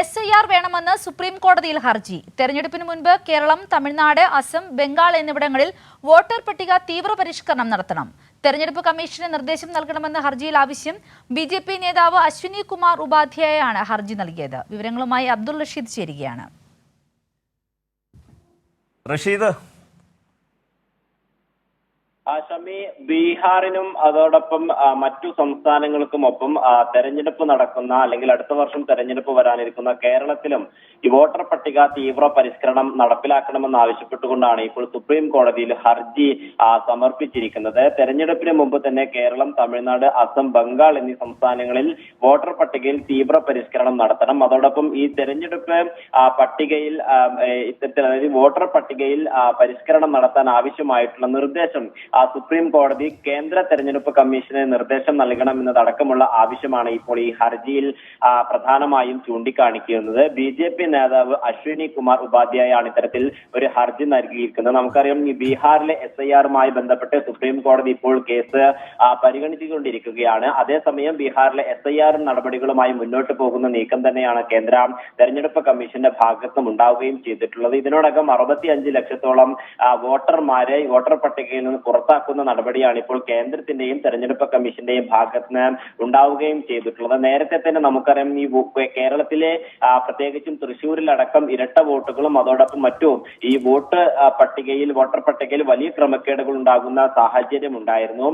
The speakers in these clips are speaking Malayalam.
എസ് ഐ ആർ വേണമെന്ന് സുപ്രീം കോടതിയിൽ ഹർജി. തെരഞ്ഞെടുപ്പിന് മുൻപ് കേരളം തമിഴ്നാട് അസം ബംഗാൾ എന്നിവിടങ്ങളിൽ വോട്ടർ പട്ടിക തീവ്രപരിഷ്കരണം നടത്തണം. തെരഞ്ഞെടുപ്പ് കമ്മീഷന് നിർദ്ദേശം നൽകണമെന്ന ഹർജിയിൽ ആവശ്യം ബി ജെ പി നേതാവ് അശ്വിനി കുമാർ ഉപാധ്യായാണ് ഹർജി നൽകിയത്. വിവരങ്ങളുമായി അബ്ദുൾ റഷീദ് ചേരുകയാണ്. റഷീദ് ഷമി ബീഹാറിനും അതോടൊപ്പം മറ്റു സംസ്ഥാനങ്ങൾക്കുമൊപ്പം തെരഞ്ഞെടുപ്പ് നടക്കുന്ന അല്ലെങ്കിൽ അടുത്ത വർഷം തെരഞ്ഞെടുപ്പ് വരാനിരിക്കുന്ന കേരളത്തിലും ഈ വോട്ടർ പട്ടിക തീവ്ര പരിഷ്കരണം നടപ്പിലാക്കണമെന്ന് ആവശ്യപ്പെട്ടുകൊണ്ടാണ് ഇപ്പോൾ സുപ്രീം കോടതിയിൽ ഹർജി സമർപ്പിച്ചിരിക്കുന്നത്. തെരഞ്ഞെടുപ്പിന് മുമ്പ് തന്നെ കേരളം തമിഴ്നാട് അസം ബംഗാൾ എന്നീ സംസ്ഥാനങ്ങളിൽ വോട്ടർ പട്ടികയിൽ തീവ്ര പരിഷ്കരണം നടത്തണം. അതോടൊപ്പം ഈ തെരഞ്ഞെടുപ്പ് പട്ടികയിൽ ഇത്തരത്തിൽ അതായത് വോട്ടർ പട്ടികയിൽ പരിഷ്കരണം നടത്താൻ ആവശ്യമായിട്ടുള്ള നിർദ്ദേശം സുപ്രീം കോടതി കേന്ദ്ര തെരഞ്ഞെടുപ്പ് കമ്മീഷന് നിർദ്ദേശം നൽകണം എന്നതടക്കമുള്ള ആവശ്യമാണ് ഇപ്പോൾ ഈ ഹർജിയിൽ പ്രധാനമായും ചൂണ്ടിക്കാണിക്കുന്നത്. ബി ജെ പി നേതാവ് അശ്വിനി കുമാർ ഉപാധ്യായാണ് ഇത്തരത്തിൽ ഒരു ഹർജി നൽകിയിരിക്കുന്നത്. നമുക്കറിയാം ഈ ബീഹാറിലെ എസ് ഐ ആറുമായി ബന്ധപ്പെട്ട് സുപ്രീം കോടതി ഇപ്പോൾ കേസ് പരിഗണിച്ചുകൊണ്ടിരിക്കുകയാണ്. അതേസമയം ബീഹാറിലെ എസ് ഐ ആറും നടപടികളുമായി മുന്നോട്ട് പോകുന്ന നീക്കം തന്നെയാണ് കേന്ദ്ര തെരഞ്ഞെടുപ്പ് കമ്മീഷന്റെ ഭാഗത്തും ഉണ്ടാവുകയും ചെയ്തിട്ടുള്ളത്. ഇതിനോടകം അറുപത്തിയഞ്ച് ലക്ഷത്തോളം വോട്ടർമാരെ വോട്ടർ പട്ടികയിൽ നിന്ന് പുറത്താക്കുന്ന നടപടിയാണ് ഇപ്പോൾ കേന്ദ്രത്തിന്റെയും തെരഞ്ഞെടുപ്പ് കമ്മീഷന്റെയും ഭാഗത്ത് നിന്ന് ഉണ്ടാവുകയും ചെയ്തിട്ടുള്ളത്. നേരത്തെ തന്നെ നമുക്കറിയാം ഈ കേരളത്തിലെ പ്രത്യേകിച്ചും തൃശ്ശൂരിലടക്കം ഇരട്ട വോട്ടുകളും അതോടൊപ്പം മറ്റും ഈ വോട്ട് പട്ടികയിൽ വോട്ടർ പട്ടികയിൽ വലിയ ക്രമക്കേടുകൾ ഉണ്ടാകുന്ന സാഹചര്യം ഉണ്ടായിരുന്നു.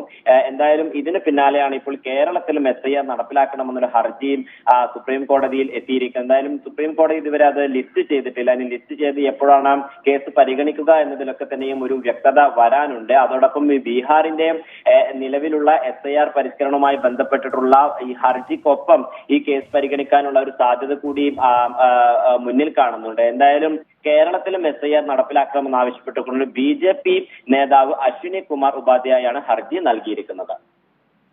എന്തായാലും ഇതിന് പിന്നാലെയാണ് ഇപ്പോൾ കേരളത്തിലും എസ് ഐ ആർ നടപ്പിലാക്കണമെന്നൊരു ഹർജിയും സുപ്രീം കോടതിയിൽ എത്തിയിരിക്കുന്നത്. എന്തായാലും സുപ്രീം കോടതി ഇതുവരെ അത് ലിസ്റ്റ് ചെയ്തിട്ടില്ല. ഇനി ലിസ്റ്റ് ചെയ്ത് എപ്പോഴാണ് കേസ് പരിഗണിക്കുക എന്നതിലൊക്കെ തന്നെയും ഒരു വ്യക്തത വരാനുണ്ട്. അതോടൊപ്പം ഈ ബീഹാറിന്റെ നിലവിലുള്ള എസ് ഐ ആർ പരിഷ്കരണവുമായി ബന്ധപ്പെട്ടിട്ടുള്ള ഈ ഹർജിക്കൊപ്പം ഈ കേസ് പരിഗണിക്കാനുള്ള ഒരു സാധ്യത കൂടി മുന്നിൽ കാണുന്നുണ്ട്. എന്തായാലും കേരളത്തിലും എസ് ഐ ആർ നടപ്പിലാക്കണമെന്ന് ആവശ്യപ്പെട്ടുകൊണ്ട് ബി ജെ പി നേതാവ് അശ്വിനി കുമാർ ഉപാധ്യായാണ് ഹർജി നൽകിയിരിക്കുന്നത്.